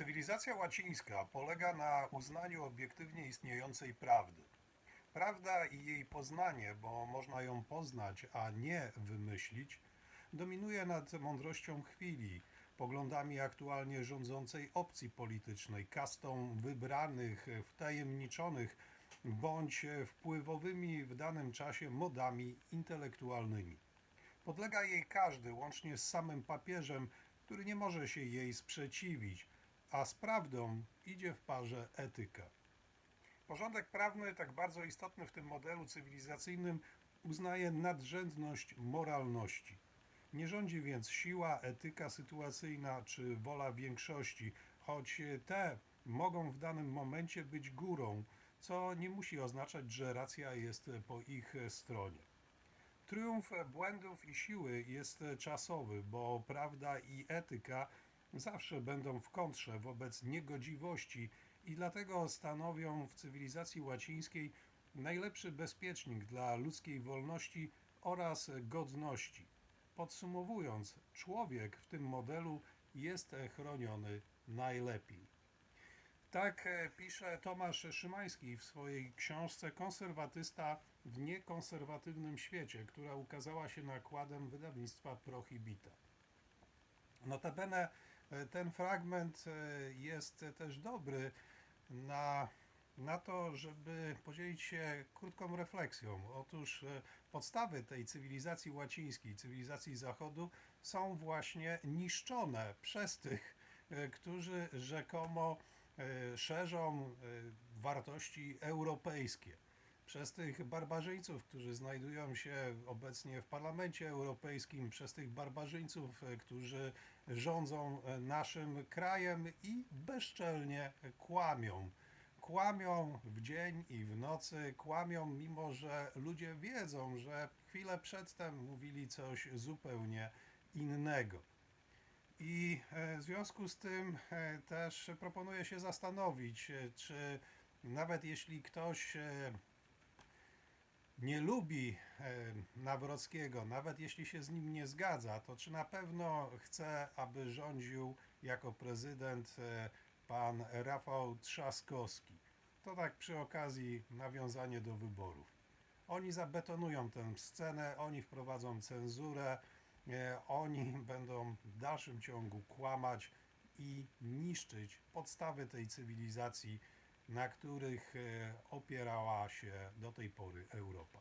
Cywilizacja łacińska polega na uznaniu obiektywnie istniejącej prawdy. Prawda i jej poznanie, bo można ją poznać, a nie wymyślić, dominuje nad mądrością chwili, poglądami aktualnie rządzącej opcji politycznej, kastą wybranych, wtajemniczonych bądź wpływowymi w danym czasie modami intelektualnymi. Podlega jej każdy, łącznie z samym papieżem, który nie może się jej sprzeciwić, a z prawdą idzie w parze etyka. Porządek prawny, tak bardzo istotny w tym modelu cywilizacyjnym, uznaje nadrzędność moralności. Nie rządzi więc siła, etyka sytuacyjna czy wola większości, choć te mogą w danym momencie być górą, co nie musi oznaczać, że racja jest po ich stronie. Triumf błędów i siły jest czasowy, bo prawda i etyka zawsze będą w kontrze wobec niegodziwości i dlatego stanowią w cywilizacji łacińskiej najlepszy bezpiecznik dla ludzkiej wolności oraz godności. Podsumowując, człowiek w tym modelu jest chroniony najlepiej. Tak e, pisze Tomasz Szymański w swojej książce Konserwatysta w niekonserwatywnym świecie, która ukazała się nakładem wydawnictwa Prohibita. Notabene ten fragment e, jest też dobry na, na to, żeby podzielić się krótką refleksją. Otóż e, podstawy tej cywilizacji łacińskiej, cywilizacji Zachodu są właśnie niszczone przez tych, e, którzy rzekomo szerzą wartości europejskie przez tych barbarzyńców, którzy znajdują się obecnie w Parlamencie Europejskim, przez tych barbarzyńców, e, którzy rządzą e, naszym krajem i bezczelnie kłamią. Kłamią w dzień i w nocy, kłamią, mimo że ludzie wiedzą, że chwilę przedtem mówili coś zupełnie innego. I e, w związku z tym też proponuję się zastanowić, czy nawet jeśli ktoś nie lubi Nawrockiego, nawet jeśli się z nim nie zgadza, to czy na pewno chce, aby rządził jako prezydent e, pan Rafał Trzaskowski? To tak przy okazji nawiązanie do wyborów. Oni zabetonują tę scenę, oni wprowadzą cenzurę, e, oni będą w dalszym ciągu kłamać i niszczyć podstawy tej cywilizacji, na których e, opierała się do tej pory Europa.